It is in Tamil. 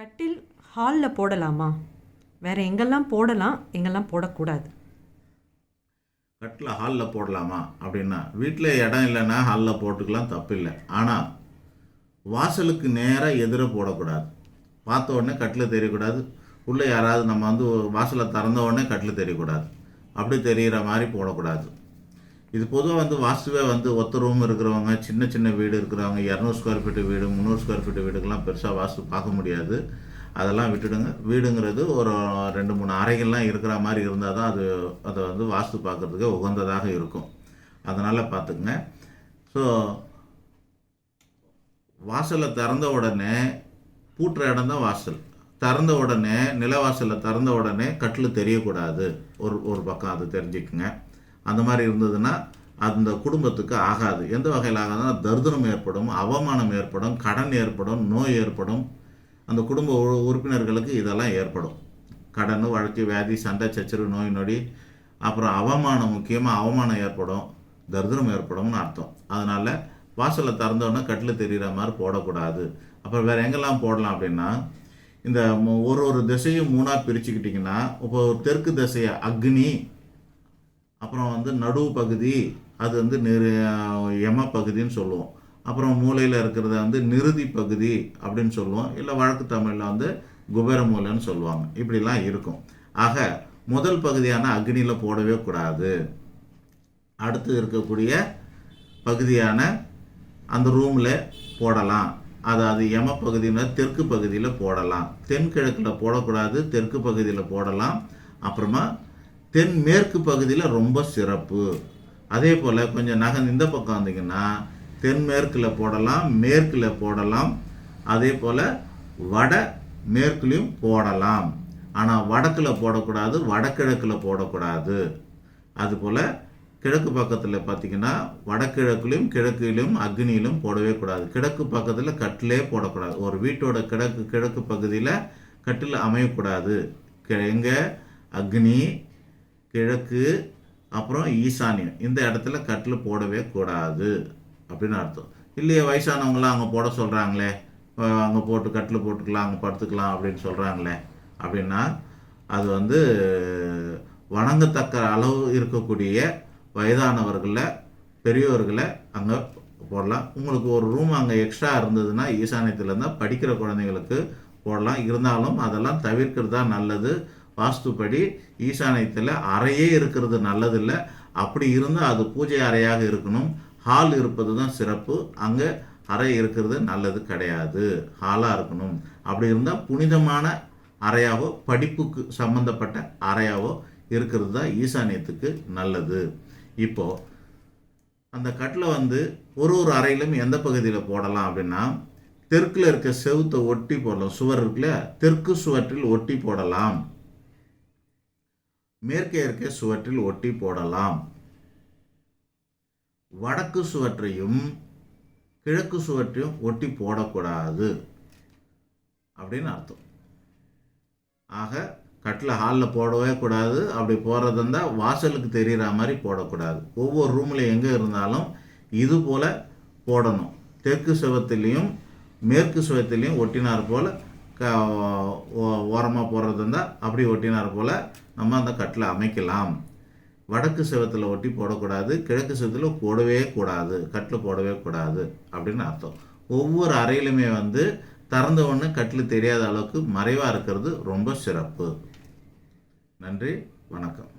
கட்டில் ஹாலில் போடலாமா? வேறு எங்கெல்லாம் போடலாம் எங்கெல்லாம் போடக்கூடாது? கட்டில் ஹாலில் போடலாமா? அப்படின்னா வீட்டில் இடம் இல்லைன்னா ஹாலில் போட்டுக்கலாம் தப்பு இல்லை. ஆனால் வாசலுக்கு நேராக எதிர போடக்கூடாது. பார்த்த உடனே கட்டில் தெரியக்கூடாது. உள்ளே யாராவது நம்ம வந்து வாசலை திறந்த உடனே கட்டில் தெரியக்கூடாது. அப்படி தெரிகிற மாதிரி போடக்கூடாது. இது பொதுவாக வந்து வாஸ்துவே வந்து ஒத்த ரூம் இருக்கிறவங்க சின்ன சின்ன வீடு இருக்கிறவங்க இரநூறு ஸ்கொயர் ஃபீட்டு வீடு முந்நூறு ஸ்கொயர் ஃபீட்டு வீடுக்கெல்லாம் பெருசாக வாஸ்து பார்க்க முடியாது. அதெல்லாம் விட்டுடுங்க. வீடுங்கிறது ஒரு ரெண்டு மூணு அறைகள்லாம் இருக்கிற மாதிரி இருந்தால் தான் அது அதை வந்து வாஸ்து பார்க்குறதுக்கு உகந்ததாக இருக்கும். அதனால் பார்த்துக்குங்க. ஸோ வாசலை திறந்த உடனே பூட்டுற இடம் தான் வாசல். திறந்த உடனே நிலவாசலில் திறந்த உடனே கட்டில் தெரியக்கூடாது. ஒரு ஒரு பக்கம் அது தெரிஞ்சுக்குங்க. அந்த மாதிரி இருந்ததுன்னா அந்த குடும்பத்துக்கு ஆகாது. எந்த வகையில் ஆகாதுன்னா தரித்திரம் ஏற்படும் அவமானம் ஏற்படும் கடன் ஏற்படும் நோய் ஏற்படும். அந்த குடும்ப உறுப்பினர்களுக்கு இதெல்லாம் ஏற்படும். கடன் வழக்கு வியாதி சண்டை சச்சரவு நோய் நொடி. அப்புறம் அவமானம் முக்கியமாக அவமானம் ஏற்படும் தரித்திரம் ஏற்படும்னு அர்த்தம். அதனால் வாசலை திறந்தோடனே கட்டில் தெரிகிற மாதிரி போடக்கூடாது. அப்புறம் வேறு எங்கெல்லாம் போடலாம் அப்படின்னா இந்த ஒரு ஒரு திசையும் மூணாக பிரிச்சுக்கிட்டிங்கன்னா இப்போ ஒரு தெற்கு திசையை அக்னி அப்புறம் வந்து நடுவு பகுதி அது வந்து நிறு யம பகுதின்னு சொல்லுவோம். அப்புறம் மூலையில் இருக்கிறத வந்து நிறுதி பகுதி அப்படின்னு சொல்லுவோம். இல்லை வழக்கு தமிழில் வந்து குபேர மூலைன்னு சொல்லுவாங்க. இப்படிலாம் இருக்கும். ஆக முதல் பகுதியான அக்னியில் போடவே கூடாது. அடுத்து இருக்கக்கூடிய பகுதியான அந்த ரூமில் போடலாம். அதாவது யம பகுதினா தெற்கு பகுதியில் போடலாம். தென்கிழக்கில் போடக்கூடாது தெற்கு பகுதியில் போடலாம். அப்புறமா தென் மேற்கு பகுதியில் ரொம்ப சிறப்பு. அதே போல் கொஞ்சம் நகர்ந்து இந்த பக்கம் வந்தீங்கன்னா தென்மேற்கில் போடலாம் மேற்கில் போடலாம். அதே போல் வட மேற்குலேயும் போடலாம். ஆனால் வடக்கில் போடக்கூடாது வடகிழக்கில் போடக்கூடாது. அதுபோல் கிழக்கு பக்கத்தில் பார்த்தீங்கன்னா வடகிழக்குலையும் கிழக்கிலும் அக்னியிலும் போடவே கூடாது. கிழக்கு பக்கத்தில் கட்டிலே போடக்கூடாது. ஒரு வீட்டோட கிழக்கு கிழக்கு பகுதியில் கட்டில் அமையக்கூடாது. எங்கே? அக்னி கிழக்கு அப்புறம் ஈசானியம் இந்த இடத்துல கட்டில் போடவே கூடாது அப்படின்னு அர்த்தம். இல்லையே வயசானவங்களாம் அங்கே போட சொல்கிறாங்களே அங்கே போட்டு கட்டில் போட்டுக்கலாம் அங்கே படுத்துக்கலாம் அப்படின்னு சொல்கிறாங்களே அப்படின்னா அது வந்து வணங்கத்தக்க அளவு இருக்கக்கூடிய வயதானவர்களை பெரியவர்களை அங்கே போடலாம். உங்களுக்கு ஒரு ரூம் அங்கே எக்ஸ்ட்ரா இருந்ததுன்னா ஈசானியத்தில் இருந்தால் படிக்கிற குழந்தைங்களுக்கு போடலாம். இருந்தாலும் அதெல்லாம் தவிர்க்கிறது தான் நல்லது. வாஸ்துப்படி ஈசானியத்தில் அறையே இருக்கிறது நல்லதில்லை. அப்படி இருந்தால் அது பூஜை அறையாக இருக்கணும். ஹால் இருப்பது தான் சிறப்பு. அங்கே அறை இருக்கிறது நல்லது கிடையாது. ஹாலாக இருக்கணும். அப்படி இருந்தால் புனிதமான அறையாவோ படிப்புக்கு சம்பந்தப்பட்ட அறையாவோ இருக்கிறது தான் ஈசானியத்துக்கு நல்லது. இப்போது அந்த கட்டில் வந்து ஒரு ஒரு அறையிலும் எந்த பகுதியில் போடலாம் அப்படின்னா தெற்கில் இருக்க செவுத்தை ஒட்டி போடலாம். சுவர் இருக்குல்ல? தெற்கு சுவற்றில் ஒட்டி போடலாம். மேற்கே இருக்க சுவற்றில் ஒட்டி போடலாம். வடக்கு சுவற்றையும் கிழக்கு சுவற்றையும் ஒட்டி போடக்கூடாது. அப்படின்னு அர்த்தம். ஆக கட்டில் ஹாலில் போடவே கூடாது. அப்படி போடுறது இருந்தால் வாசலுக்கு தெரிகிற மாதிரி போடக்கூடாது. ஒவ்வொரு ரூமில் எங்கே இருந்தாலும் இது போல் போடணும். தெற்கு சுவத்திலையும் மேற்கு சுவத்திலையும் ஒட்டினார் போல் க ஓரமாக போடுறது இருந்தால் அப்படி ஒட்டினார் போல் நம்ம அந்த கட்டில் அமைக்கலாம். வடக்கு செவத்தில் ஒட்டி போடக்கூடாது கிழக்கு செவத்தில் போடவே கூடாது கட்டில் போடவே கூடாது அப்படின்னு அர்த்தம். ஒவ்வொரு அறையிலுமே வந்து திறந்த ஒன்று கட்டில் தெரியாத அளவுக்கு மறைவாக இருக்கிறது ரொம்ப சிறப்பு. நன்றி வணக்கம்.